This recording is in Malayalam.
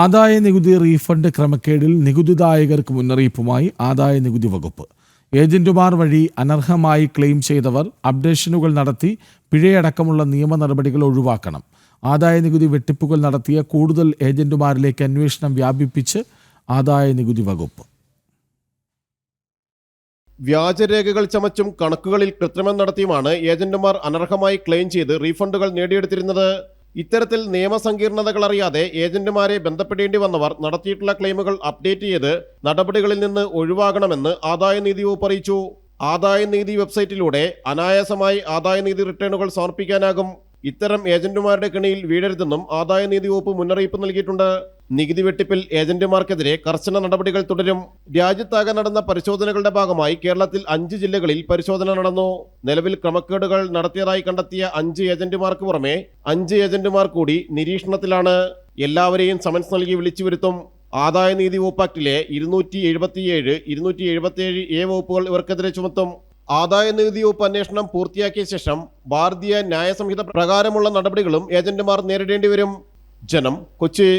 ആദായ നികുതി റീഫണ്ട് ക്രമക്കേടിൽ നികുതിദായകർക്ക് മുന്നറിയിപ്പുമായി ആദായ നികുതി വകുപ്പ്. ഏജന്റുമാർ വഴി അനർഹമായി ക്ലെയിം ചെയ്തവർ അപ്ഡേഷനുകൾ നടത്തി പിഴയടക്കമുള്ള നിയമ നടപടികൾ ഒഴിവാക്കണം. ആദായ നികുതി വെട്ടിപ്പുകൾ നടത്തിയ കൂടുതൽ ഏജന്റുമാരിലേക്ക് അന്വേഷണം വ്യാപിപ്പിച്ച് ആദായ നികുതി വകുപ്പ്. വ്യാജരേഖകൾ ചമച്ചും കണക്കുകളിൽ കൃത്രിമം നടത്തിയുമാണ് ഏജന്റുമാർ അനർഹമായി ക്ലെയിം ചെയ്ത് റീഫണ്ടുകൾ നേടിയെടുത്തിരുന്നത്. ഇത്തരത്തിൽ നിയമസങ്കീർണതകൾ അറിയാതെ ഏജന്റുമാരെ ബന്ധപ്പെടേണ്ടി വന്നവർ നടത്തിയിട്ടുള്ള ക്ലെയിമുകൾ അപ്ഡേറ്റ് ചെയ്ത് നടപടികളിൽ നിന്ന് ഒഴിവാകണമെന്ന് ആദായനീതി വകുപ്പ് അറിയിച്ചു. ആദായനീതി വെബ്സൈറ്റിലൂടെ അനായാസമായി ആദായനീതി റിട്ടേണുകൾ സമർപ്പിക്കാനാകും. ഇത്തരം ഏജന്റുമാരുടെ കെണിയിൽ വീഴരുതെന്നും ആദായനീതി വകുപ്പ് മുന്നറിയിപ്പ് നൽകിയിട്ടുണ്ട്. നികുതി വെട്ടിപ്പിൽ ഏജന്റുമാർക്കെതിരെ കർശന നടപടികൾ തുടരും. രാജ്യത്താകെ നടന്ന പരിശോധനകളുടെ ഭാഗമായി കേരളത്തിൽ അഞ്ച് ജില്ലകളിൽ പരിശോധന നടന്നു. നിലവിൽ ക്രമക്കേടുകൾ നടത്തിയതായി കണ്ടെത്തിയ അഞ്ച് ഏജന്റുമാർക്ക് പുറമെ അഞ്ച് ഏജന്റുമാർ കൂടി നിരീക്ഷണത്തിലാണ്. എല്ലാവരെയും സമൻസ് നൽകി വിളിച്ചു വരുത്തും. ആദായനീതി വകുപ്പ് ആക്ടിലെ ഇരുന്നൂറ്റി എഴുപത്തിയേഴ് ഇരുന്നൂറ്റി എഴുപത്തിയേഴ് എ വകുപ്പുകൾ ഇവർക്കെതിരെ ചുമത്തും. ആദായ നികുതി വകുപ്പ് അന്വേഷണം പൂർത്തിയാക്കിയ ശേഷം ഭാരതീയ ന്യായ സംഹിത പ്രകാരമുള്ള നടപടികളും ഏജന്റുമാർ നേരിടേണ്ടി വരും. ജനം കൊച്ചി.